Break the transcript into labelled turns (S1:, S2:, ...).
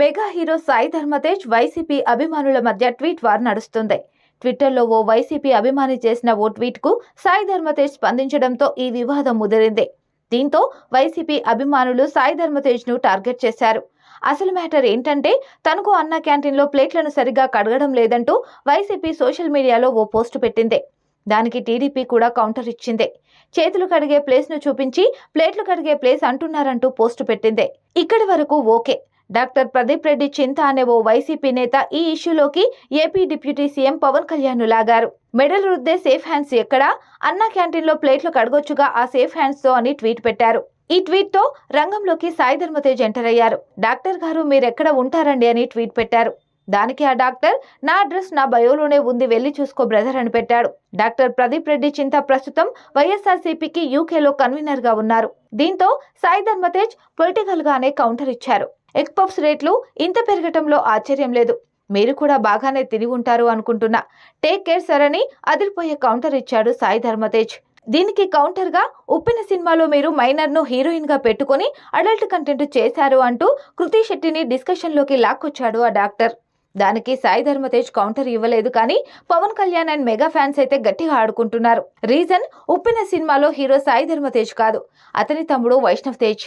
S1: Mega hero Sai Dharamtej YCP అభిమానుల మధ్య tweet war నడుస్తుంది. ట్విట్టర్లో ఓ వైసీపీ అభిమాని చేసిన ఓ ట్వీట్కు సాయి ధర్మతేజ్ స్పందించడంతో ఈ వివాదం ముదిరింది. దీంతో వైసీపీ అభిమానులు సాయి ధర్మతేజ్ను టార్గెట్ చేశారు. అసలు మ్యాటర్ ఏంటంటే తనకు అన్న క్యాంటీన్లో ప్లేట్లను సరిగా కడగడం లేదంటూ వైసీపీ సోషల్ మీడియాలో ఓ పోస్టు పెట్టింది. దానికి టీడీపీ కూడా కౌంటర్ ఇచ్చింది. చేతులు కడిగే ప్లేస్ను చూపించి ప్లేట్లు కడిగే ప్లేస్ అంటున్నారంటూ పోస్టు పెట్టింది. ఇక్కడి వరకు ఓకే. డాక్టర్ ప్రదీప్ రెడ్డి చింత అనే ఓ వైసీపీ నేత ఈ ఇష్యూలోకి AP deputy CM Pawan Kalyan లాగారు. మెడల్ రుద్దే సేఫ్ హ్యాండ్స్ ఎక్కడా? అన్నా క్యాంటీన్లో ప్లేట్లు కడగొచ్చుగా ఆ సేఫ్ హ్యాండ్స్తో అని ట్వీట్ పెట్టారు. ఈ ట్వీట్తో రంగంలోకి సాయి ధర్మతేజ్ ఎంటర్ అయ్యారు. డాక్టర్ గారు మీరెక్కడ ఉంటారండి? అని ట్వీట్ పెట్టారు. దానికి ఆ డాక్టర్ నా అడ్రస్ నా బయోలోనే ఉంది వెళ్ళి చూసుకో బ్రదర్ అని పెట్టాడు. డాక్టర్ ప్రదీప్ రెడ్డి చింత ప్రస్తుతం వైఎస్ఆర్సీపీకి యూకేలో కన్వీనర్గా ఉన్నారు. దీంతో సాయి ధర్మతేజ్ పొలిటికల్గానే కౌంటర్ ఇచ్చారు. ఎగ్ పఫ్స్ రేట్లు ఇంత పెరగటంలో ఆశ్చర్యం లేదు. మీరు కూడా బాగానే తిరిగి ఉంటారు అనుకుంటున్నా. టేక్ కేర్ సార్ అని అదిరిపోయే కౌంటర్ ఇచ్చాడు సాయి ధర్మతేజ్. దీనికి కౌంటర్గా ఉప్పిన సినిమాలో మీరు మైనర్ను హీరోయిన్గా పెట్టుకొని పెట్టుకుని అడల్ట్ కంటెంట్ చేశారు అంటూ కృతి శెట్టిని డిస్కషన్లోకి లాక్కొచ్చాడు ఆ డాక్టర్. దానికి సాయి ధర్మతేజ్ కౌంటర్ ఇవ్వలేదు కానీ Pawan Kalyan and mega fans అయితే గట్టిగా ఆడుకుంటున్నారు. రీజన్ ఉప్పిన సినిమాలో హీరో సాయి ధర్మతేజ్ కాదు. అతని తమ్ముడు వైష్ణవ్ తేజ్.